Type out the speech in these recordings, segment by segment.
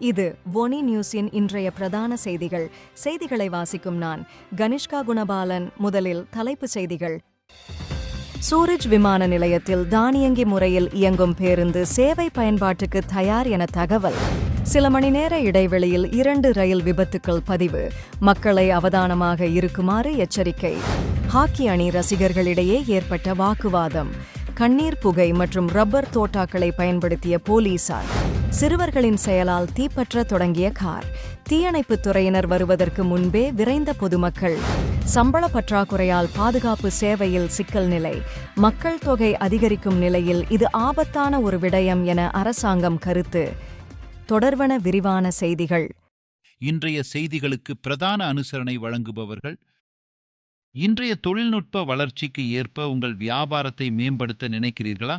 இது ஒனி நியூஸின் இன்றைய பிரதான செய்திகள். செய்திகளை வாசிக்கும் நான் கனிஷ்கா குணபாலன். முதலில் தலைப்புச் செய்திகள். சூரஜ் விமான நிலையத்தில் தானியங்கி முறையில் இயங்கும் பேருந்து சேவை பயன்பாட்டுக்கு தயார் என தகவல். சில மணி நேர இடைவெளியில் இரண்டு ரயில் விபத்துக்கள் பதிவு. மக்களை அவதானமாக இருக்குமாறு எச்சரிக்கை. ஹாக்கி அணி ரசிகர்களிடையே ஏற்பட்ட வாக்குவாதம். கண்ணீர் புகை மற்றும் ரப்பர் தோட்டாக்களை பயன்படுத்திய போலீசார். சிறுவர்களின் செயலால் தீப்பற்ற தொடங்கிய கார். தீயணைப்புத் துறையினர் வருவதற்கு முன்பே விரைந்த பொதுமக்கள். சம்பள பற்றாக்குறையால் பாதுகாப்பு சேவையில் சிக்கல் நிலை. மக்கள் தொகை அதிகரிக்கும் நிலையில் இது ஆபத்தான ஒரு விடயம் என அரசாங்கம் கருத்து. தொடர்வன விரிவான செய்திகள். இன்றைய செய்திகளுக்கு பிரதான அனுசரணை வழங்குபவர்கள் இன்றைய தொழில்நுட்ப வளர்ச்சிக்கு ஏற்ப உங்கள் வியாபாரத்தை மேம்படுத்த நினைக்கிறீர்களா?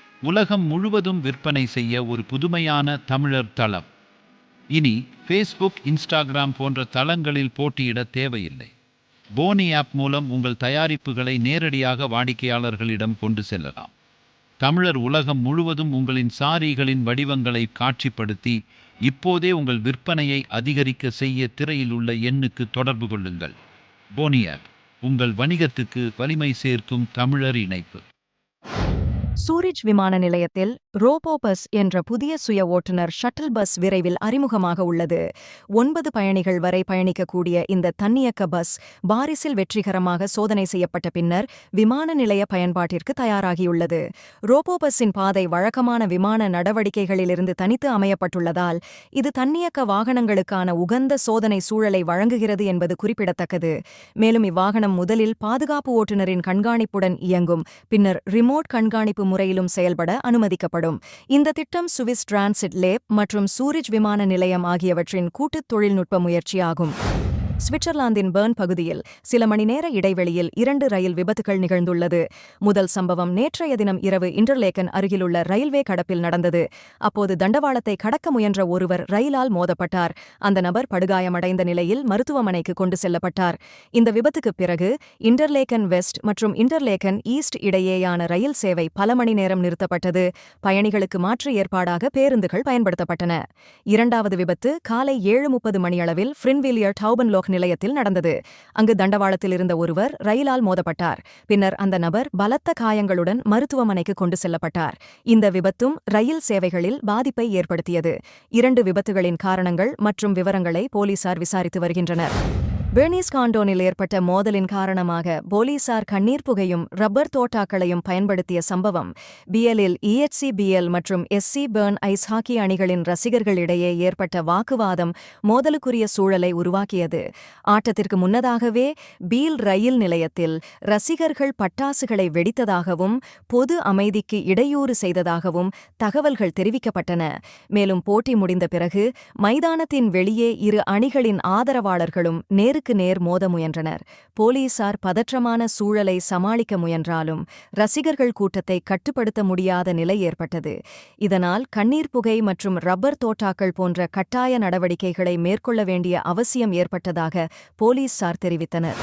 உலகம் முழுவதும் விற்பனை செய்ய ஒரு புதுமையான தமிழர் தளம். இனி ஃபேஸ்புக் இன்ஸ்டாகிராம் போன்ற தளங்களில் போட்டியிட தேவையில்லை. போனி ஆப் மூலம் உங்கள் தயாரிப்புகளை நேரடியாக வாடிக்கையாளர்களிடம் கொண்டு செல்லலாம். தமிழர் உலகம் முழுவதும் உங்களின் சாரிகளின் வடிவங்களை காட்சிப்படுத்தி இப்போதே உங்கள் விற்பனையை அதிகரிக்க செய்ய திரையில் உள்ள எண்ணுக்கு தொடர்பு கொள்ளுங்கள். போனி ஆப் உங்கள் வணிகத்துக்கு வலிமை சேர்க்கும் தமிழர் இணைப்பு. சூரிஜ் விமான நிலையத்தில் ரோபோ பஸ் என்ற புதிய சுய ஓட்டுநர் ஷட்டில் பஸ் விரைவில் அறிமுகமாக உள்ளது. ஒன்பது பயணிகள் வரை பயணிக்கக்கூடிய இந்த தன்னியக்க பஸ் பாரிஸில் வெற்றிகரமாக சோதனை செய்யப்பட்ட பின்னர் விமான நிலைய பயன்பாட்டிற்கு தயாராகியுள்ளது. ரோபோ பஸ்ஸின் பாதை வழக்கமான விமான நடவடிக்கைகளிலிருந்து தனித்து அமையப்பட்டுள்ளதால் இது தன்னியக்க வாகனங்களுக்கான உகந்த சோதனை சூழலை வழங்குகிறது என்பது குறிப்பிடத்தக்கது. மேலும் இவ்வாகனம் முதலில் பாதுகாப்பு ஓட்டுநரின் கண்காணிப்புடன் இயங்கும் பின்னர் ரிமோட் கண்காணிப்பு முறையிலும் செயல்பட அனுமதிக்கப்படும். இந்த திட்டம் சுவிஸ் டிரான்சிட் லேப் மற்றும் சூரிஜ் விமான நிலையம் ஆகியவற்றின் கூட்டுத் தொழில்நுட்ப முயற்சியாகும். சுவிட்சர்லாந்தின் பேர்ன் பகுதியில் சில மணி நேர இடைவெளியில் இரண்டு ரயில் விபத்துகள் நிகழ்ந்துள்ளது. முதல் சம்பவம் நேற்றைய தினம் இரவு இன்டர்லேக்கன் அருகிலுள்ள ரயில்வே கடப்பில் நடந்தது. அப்போது தண்டவாளத்தை கடக்க முயன்ற ஒருவர் ரயிலால் மோதப்பட்டார். அந்த நபர் படுகாயமடைந்த நிலையில் மருத்துவமனைக்கு கொண்டு செல்லப்பட்டார். இந்த விபத்துக்குப் பிறகு இன்டர்லேக்கன் வெஸ்ட் மற்றும் இன்டர்லேக்கன் ஈஸ்ட் இடையேயான ரயில் சேவை பல மணி நேரம் நிறுத்தப்பட்டது. பயணிகளுக்கு மாற்று ஏற்பாடாக பேருந்துகள் பயன்படுத்தப்பட்டன. இரண்டாவது விபத்து காலை ஏழு முப்பது மணியளவில் ஃப்ரின்விலியர் டவுபன்லோக் நிலையத்தில் நடந்தது. அங்கு தண்டவாளத்தில் இருந்த ஒருவர் ரயிலால் மோதப்பட்டார். பின்னர் அந்த நபர் பலத்த காயங்களுடன் மருத்துவமனைக்கு கொண்டு செல்லப்பட்டார். இந்த விபத்தும் ரயில் சேவைகளில் பாதிப்பை ஏற்படுத்தியது. இரண்டு விபத்துகளின் காரணங்கள் மற்றும் விவரங்களை போலீசார் விசாரித்து வருகின்றனர். பெர்னிஸ் காண்டோனில் ஏற்பட்ட மோதலின் காரணமாக போலீசார் கண்ணீர் புகையும் ரப்பர் தோட்டாக்களையும் பயன்படுத்திய சம்பவம் பிஎல்லில் இஎச்சி பிஎல் மற்றும் எஸ்சி பேர்ன் ஐஸ் ஹாக்கி அணிகளின் ரசிகர்களிடையே ஏற்பட்ட வாக்குவாதம் மோதலுக்குரிய சூழலை உருவாக்கியது. ஆட்டத்திற்கு முன்னதாகவே பீல் ரயில் நிலையத்தில் ரசிகர்கள் பட்டாசுகளை வெடித்ததாகவும் பொது அமைதிக்கு இடையூறு செய்ததாகவும் தகவல்கள் தெரிவிக்கப்பட்டன. மேலும் போட்டி முடிந்த பிறகு மைதானத்தின் வெளியே இரு அணிகளின் ஆதரவாளர்களும் நேரு நேருக்கு நேர் மோத முயன்றனர். போலீசார் பதற்றமான சூழலை சமாளிக்க முயன்றாலும் ரசிகர்கள் கூட்டத்தை கட்டுப்படுத்த முடியாத நிலை ஏற்பட்டது. இதனால் கண்ணீர் புகை மற்றும் ரப்பர் தோட்டாக்கள் போன்ற கட்டாய நடவடிக்கைகளை மேற்கொள்ள வேண்டிய அவசியம் ஏற்பட்டதாக போலீசார் தெரிவித்தனர்.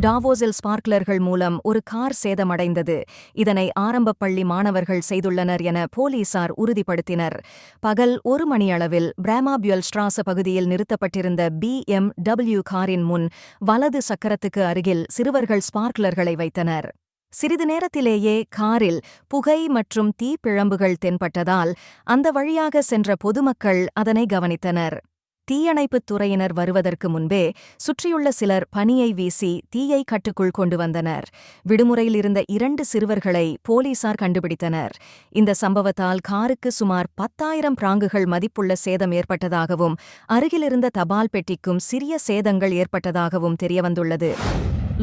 டாவோஸில் ஸ்பார்க்லர்கள் மூலம் ஒரு கார் சேதமடைந்தது. இதனை ஆரம்பப் பள்ளி மாணவர்கள் செய்துள்ளனர் என போலீசார் உறுதிப்படுத்தினர். பகல் ஒரு மணியளவில் பிராமாபியல் ஸ்ட்ராச பகுதியில் நிறுத்தப்பட்டிருந்த பி எம் டபிள்யூ காரின் முன் வலது சக்கரத்துக்கு அருகில் சிறுவர்கள் ஸ்பார்க்லர்களை வைத்தனர். சிறிது நேரத்திலேயே காரில் புகை மற்றும் தீப்பிழம்புகள் தென்பட்டதால் அந்த வழியாக சென்ற பொதுமக்கள் அதனை கவனித்தனர். தீயணைப்புத் துறையினர் வருவதற்கு முன்பே சுற்றியுள்ள சிலர் பனியை வீசி தீயை கட்டுக்குள் கொண்டு வந்தனர். விடுமுறையில் இருந்த இரண்டு சிறுவர்களை போலீசார் கண்டுபிடித்தனர். இந்த சம்பவத்தால் காருக்கு சுமார் பத்தாயிரம் பிராங்குகள் மதிப்புள்ள சேதம் ஏற்பட்டதாகவும் அருகிலிருந்த தபால் பெட்டிக்கும் சிறிய சேதங்கள் ஏற்பட்டதாகவும் தெரியவந்துள்ளது.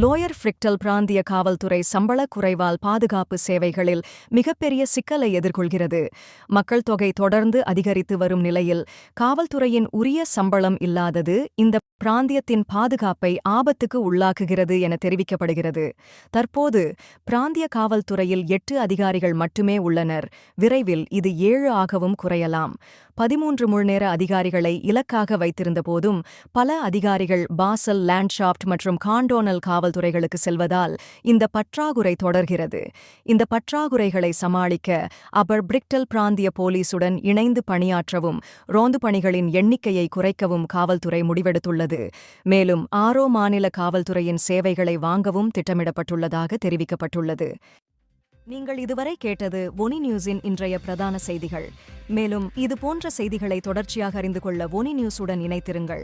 லோயர் ஃப்ரிக்டல் பிராந்திய காவல்துறை சம்பள குறைவால் பாதுகாப்பு சேவைகளில் மிகப்பெரிய சிக்கலை எதிர்கொள்கிறது. மக்கள் தொகை தொடர்ந்து அதிகரித்து வரும் நிலையில் காவல்துறையின் உரிய சம்பளம் இல்லாதது இந்த பிராந்தியத்தின் பாதுகாப்பை ஆபத்துக்கு உள்ளாக்குகிறது என தெரிவிக்கப்படுகிறது. தற்போது பிராந்திய காவல்துறையில் எட்டு அதிகாரிகள் மட்டுமே உள்ளனர். விரைவில் இது ஏழு ஆகவும் குறையலாம். பதிமூன்று முழுநேர அதிகாரிகளை இலக்காக வைத்திருந்த போதும் பல அதிகாரிகள் பாசல் லேண்ட்ஷாப்ட் மற்றும் காண்டோனல் காவல்துறைகளுக்கு செல்வதால் இந்த பற்றாக்குறை தொடர்கிறது. இந்த பற்றாக்குறைகளை சமாளிக்க அபர் பிரிக்டல் பிராந்திய போலீசுடன் இணைந்து பணியாற்றவும் ரோந்து பணிகளின் எண்ணிக்கையை குறைக்கவும் காவல்துறை முடிவெடுத்துள்ளது. மேலும் ஆரோ மாநில காவல்துறையின் சேவைகளை வாங்கவும் திட்டமிடப்பட்டுள்ளதாக தெரிவிக்கப்பட்டுள்ளது. நீங்கள் இதுவரை கேட்டது ஒனி நியூஸின் இன்றைய பிரதான செய்திகள். மேலும் இது போன்ற செய்திகளை தொடர்ச்சியாக அறிந்து கொள்ள ஒனி நியூஸுடன் இணைத்திருங்கள்